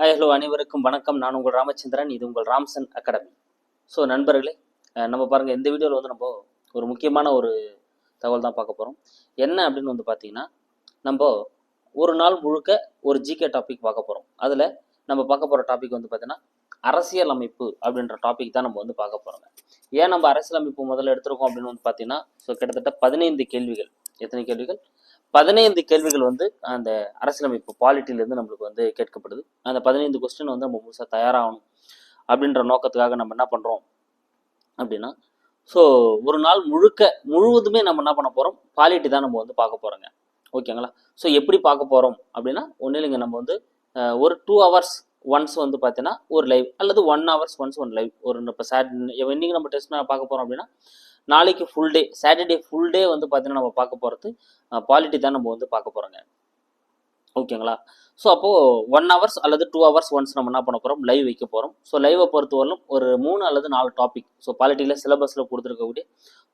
Hello அனைவருக்கும் வணக்கம். நான் உங்கள் ராமச்சந்திரன். இது உங்கள் ராம்சன் அகாடமி. ஸோ நண்பர்களே நம்ம பாருங்கள் இந்த வீடியோவில் வந்து நம்ம ஒரு முக்கியமான ஒரு தகவல் தான் பார்க்க போகிறோம் என்ன அப்படின்னு வந்து பார்த்தீங்கன்னா நம்ம ஒரு நாள் முழுக்க ஒரு ஜிகே டாபிக் பார்க்க போகிறோம் அதில் நம்ம பார்க்க போகிற டாபிக் வந்து பார்த்தீங்கன்னா அரசியல் அமைப்பு அப்படின்ற டாபிக் தான் நம்ம வந்து பார்க்க போகிறோங்க ஏன் நம்ம அரசியல் அமைப்பு முதல்ல எடுத்திருக்கோம் அப்படின்னு வந்து பார்த்தீங்கன்னா ஸோ கிட்டத்தட்ட பதினைந்து கேள்விகள். எத்தனை கேள்விகள்? பதினைந்து கேள்விகள் வந்து அந்த அரசியலமைப்பு பாலிட்டிலேருந்து நம்மளுக்கு வந்து கேட்கப்படுது. அந்த பதினைந்து கொஸ்டின் வந்து நம்ம முழுசாக தயாராகணும் அப்படின்ற நோக்கத்துக்காக நம்ம என்ன பண்ணுறோம் அப்படின்னா ஸோ ஒரு நாள் முழுக்க முழுவதுமே நம்ம என்ன பண்ண போகிறோம் பாலிட்டி தான் நம்ம வந்து பார்க்க போகிறோங்க ஓகேங்களா ஸோ எப்படி பார்க்க போகிறோம் அப்படின்னா ஒன்றும் இல்லைங்க நம்ம வந்து ஒரு டூ ஹவர்ஸ் ஒன்ஸ் வந்து பார்த்தீங்கன்னா ஒரு லைவ் அல்லது one hours once one live ஒரு இப்போ சாட் இன்னைக்கு நம்ம டெஸ்ட் பார்க்க போகிறோம் அப்படின்னா நாளைக்கு full day Saturday full day வந்து பார்த்தீங்கன்னா நம்ம பார்க்க போகிறது பாலிட்டி தான் நம்ம வந்து பார்க்க போகிறோங்க ஓகேங்களா? ஸோ அப்போது ஒன் ஹவர்ஸ் அல்லது டூ ஹவர்ஸ் ஒன்ஸ் நம்ம என்ன பண்ண போகிறோம் லைவ் வைக்க போகிறோம் ஸோ லைவை பொறுத்தவரையிலும் ஒரு மூணு அல்லது நாலு டாபிக் ஸோ பாலிட்டிக்கில் சிலபஸில் கொடுத்துருக்கக்கூடிய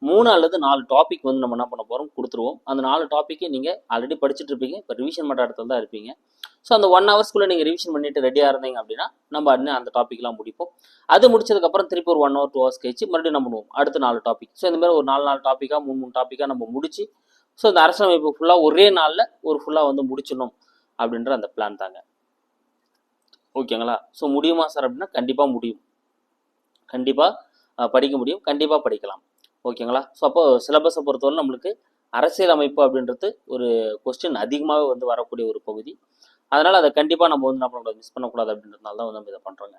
மூணு அல்லது நாலு டாபிக் வந்து நம்ம என்ன பண்ண போகிறோம் கொடுத்துருவோம். அந்த நாலு டாப்பிக்கை நீங்கள் ஆல்ரெடி படிச்சுட்டு இருப்பீங்க. இப்போ ரிவிஷன் பண்ணுற இடத்துல தான் இருப்பீங்க. ஸோ அந்த ஒன் ஹவர்ஸ்க்குள்ளே நீங்கள் ரிவிஷன் பண்ணிட்டு ரெடியாக இருந்தீங்க அப்படின்னா நம்ம இன்னும் அந்த டாப்பிக்லாம் முடிப்போம். அது முடிச்சதுக்கப்புறம் திருப்பி ஒரு ஒன் ஹவர் டூ ஹவர்ஸ் கழிச்சு மறுபடியும் நம்ம பண்ணுவோம்? அடுத்த நாலு டாபிக் ஸோ இந்த மாதிரி ஒரு நாலு நாலு டாப்பிக்காக மூணு மூணு டாப்பிக்காக நம்ம முடிச்சு ஸோ இந்த அரசியலமைப்பு ஃபுல்லாக ஒரே நாளில் ஒரு ஃபுல்லாக வந்து முடிச்சிடணும். அப்படின்ற அந்த பிளான் தாங்க. ஓகேங்களா ஸோ முடியுமா சார் அப்படின்னா கண்டிப்பாக முடியும். கண்டிப்பாக படிக்க முடியும். கண்டிப்பாக படிக்கலாம். ஓகேங்களா ஸோ அப்போ சிலபஸை பொறுத்தவரை நம்மளுக்கு அரசியல் அமைப்பு அப்படின்றது ஒரு கொஸ்டின் அதிகமாகவே வந்து வரக்கூடிய ஒரு பகுதி. அதனால் அதை கண்டிப்பாக நம்ம வந்து என்ன பண்ணக்கூடாது? மிஸ் பண்ணக்கூடாது அப்படின்றதுனால தான் வந்து நம்ம இதை பண்ணுறோங்க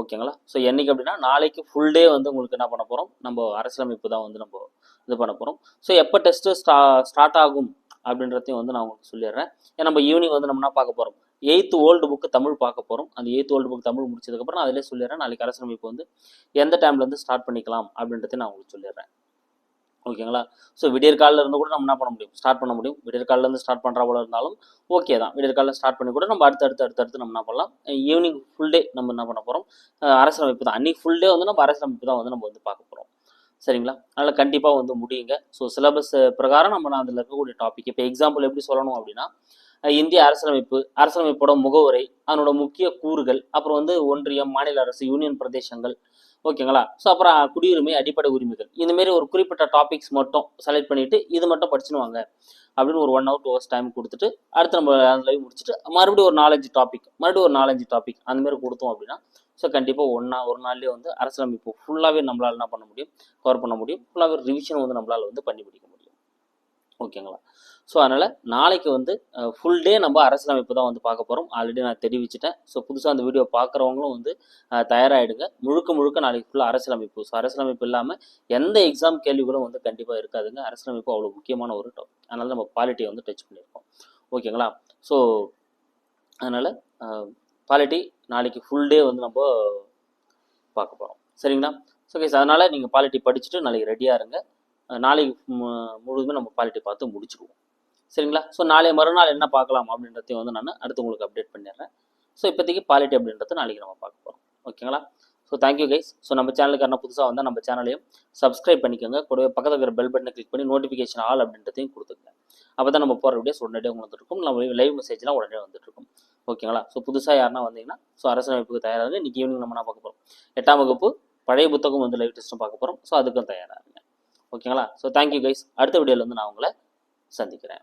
ஓகேங்களா ஸோ என்றைக்கு அப்படின்னா நாளைக்கு ஃபுல் டே வந்து உங்களுக்கு என்ன பண்ண போகிறோம் நம்ம அரசியலமைப்பு தான் வந்து நம்ம இது பண்ண போகிறோம் ஸோ எப்போ டெஸ்ட்டு ஸ்டா ஸ்டார்ட் ஆகும்? அப்படின்றதையும் வந்து நான் உங்களுக்கு சொல்லிடுறேன். ஏன்னா நம்ம ஈவினிங் வந்து நம்ம என்ன பார்க்க போகிறோம் எயித்து ஓல்டு புக்கு தமிழ் பார்க்க போகிறோம் அந்த எயித்து ஓல்டு புக் தமிழ் முடிச்சதுக்கப்புறம் நான் அதிலே சொல்லிடுறேன். நாளைக்கு அரசியலமைப்பு வந்து எந்த டைம்லேருந்து ஸ்டார்ட் பண்ணிக்கலாம் அப்படின்றதையும் நான் உங்களுக்கு சொல்லிடுறேன். ஓகேங்களா? ஸோ விடியற்காலில் இருந்து கூட நம்ம என்ன பண்ண முடியும்? ஸ்டார்ட் பண்ண முடியும். விடியற் இருந்து ஸ்டார்ட் பண்ணுற போல இருந்தாலும் ஓகே தான். விடியற்காலில் ஸ்டார்ட் பண்ணி கூட நம்ம அடுத்து அடுத்து அடுத்து அடுத்து நம்ம என்ன பண்ணலாம்? ஈவினிங் ஃபுல் டே நம்ம என்ன பண்ண போகிறோம் அரசியலமைப்பு தான். அன்னைக்கு ஃபுல் டே வந்து நம்ம அரசியலமைப்பு தான் வந்து நம்ம வந்து பார்க்க போகிறோம் சரிங்களா? அதனால் கண்டிப்பாக வந்து முடியுங்க. ஸோ சிலபஸ் பிரகாரம் நம்ம நான் அதில் இருக்கக்கூடிய டாபிக் இப்போ எக்ஸாம்பிள் எப்படி சொல்லணும் அப்படின்னா இந்திய அரசியலமைப்பு அரசியலமைப்போட முகவுரை அதனோட முக்கிய கூறுகள் அப்புறம் வந்து ஒன்றியம் மாநில அரசு யூனியன் பிரதேசங்கள். ஓகேங்களா ஸோ அப்புறம் குடியுரிமை அடிப்படை உரிமைகள். இந்தமாரி ஒரு குறிப்பிட்ட டாபிக்ஸ் மட்டும் செலக்ட் பண்ணிட்டு இது மட்டும் படிச்சின்னுவாங்க அப்படின்னு ஒரு one hour two hours time கொடுத்துட்டு அடுத்து நம்ம அந்த லைவ் முடிச்சுட்டு மறுபடியும் ஒரு நாலஞ்சு டாபிக் மறுபடியும் ஒரு நாலஞ்சு டாபிக் அந்த மாதிரி கொடுத்தோம் அப்படின்னா ஸோ கண்டிப்பாக ஒன்றா ஒரு நாள்லேயே வந்து அரசியலமைப்பு ஃபுல்லாகவே நம்மளால் என்ன பண்ண முடியும்? கவர் பண்ண முடியும். ஃபுல்லாகவே ரிவிஷன் வந்து நம்மளால் வந்து பண்ணி பிடிக்க முடியும். ஓகேங்களா ஸோ அதனால் நாளைக்கு வந்து ஃபுல் டே நம்ம அரசியலமைப்பு தான் வந்து பார்க்க போகிறோம் ஆல்ரெடி நான் தெரிவிச்சிட்டேன். ஸோ புதுசாக அந்த வீடியோ பார்க்குறவங்களும் வந்து தயாராகிடுங்க முழுக்க முழுக்க நாளைக்கு ஃபுல்லாக அரசியலமைப்பு. ஸோ அரசியலமைப்பு இல்லாமல் எந்த எக்ஸாம் கேள்விகளும் வந்து கண்டிப்பாக இருக்காதுங்க. அரசியலமைப்பு அவ்வளோ முக்கியமான ஒரு டாபிக் அதனால் நம்ம குவாலிட்டியை வந்து டச் பண்ணியிருக்கோம். ஓகேங்களா ஸோ அதனால் பாலிட்டி நாளைக்கு ஃபுல் டே வந்து நம்ம பார்க்க போகிறோம் சரிங்களா? ஸோ கேஸ் அதனால் நீங்கள் பாலிட்டி படிச்சுட்டு நாளைக்கு ரெடியாக இருங்க. நாளைக்கு மு- முழுவதுமே நம்ம பாலிட்டி பார்த்து முடிச்சிடுவோம். சரிங்களா? ஸோ நாளை மறுநாள் என்ன பார்க்கலாம் அப்படின்றதையும் வந்து நான் அடுத்து உங்களுக்கு அப்டேட் பண்ணிடுறேன். ஸோ இப்போதைக்கு பாலிட்டி அப்படின்றத நாளைக்கு நம்ம பார்க்க போகிறோம் ஓகேங்களா? ஸோ தேங்க்யூ கைஸ் ஸோ நம்ம சேனலுக்கு என்ன புதுசாக வந்தால் நம்ம சேனலையும் சப்ஸ்கிரைப் பண்ணிக்கோங்க. கூடவே பக்கத்தில் இருக்கிற பெல் பட்டனை கிளிக் பண்ணி நோட்டிஃபிகேஷன் ஆல் அப்படின்றதையும் கொடுத்துருங்க அப்போ தான் நம்ம போகிற வீடியோஸ் உடனடியாக உங்களுக்கு இருக்கும். நம்ம லைவ் மெசேஜ்லாம் உடனே வந்துட்டுருக்கும் ஓகேங்களா? ஸோ புதுசாக யாருன்னா வந்தீங்கன்னா ஸோ அரசியலமைப்புக்கு தயாராக இன்றைக்கி ஈவினிங் நம்ம நான் பார்க்க போகிறோம் எட்டாம் வகுப்பு பழைய புத்தகம் வந்து லைவ் டெஸ்ட்டும் பார்க்க போகிறோம் ஸோ அதுக்கும் தயாராக இருங்க. ஓகேங்களா? ஸோ தேங்க்யூ கைஸ் அடுத்த வீடியோவில் வந்து நான் உங்களை சந்திக்கிறேன்.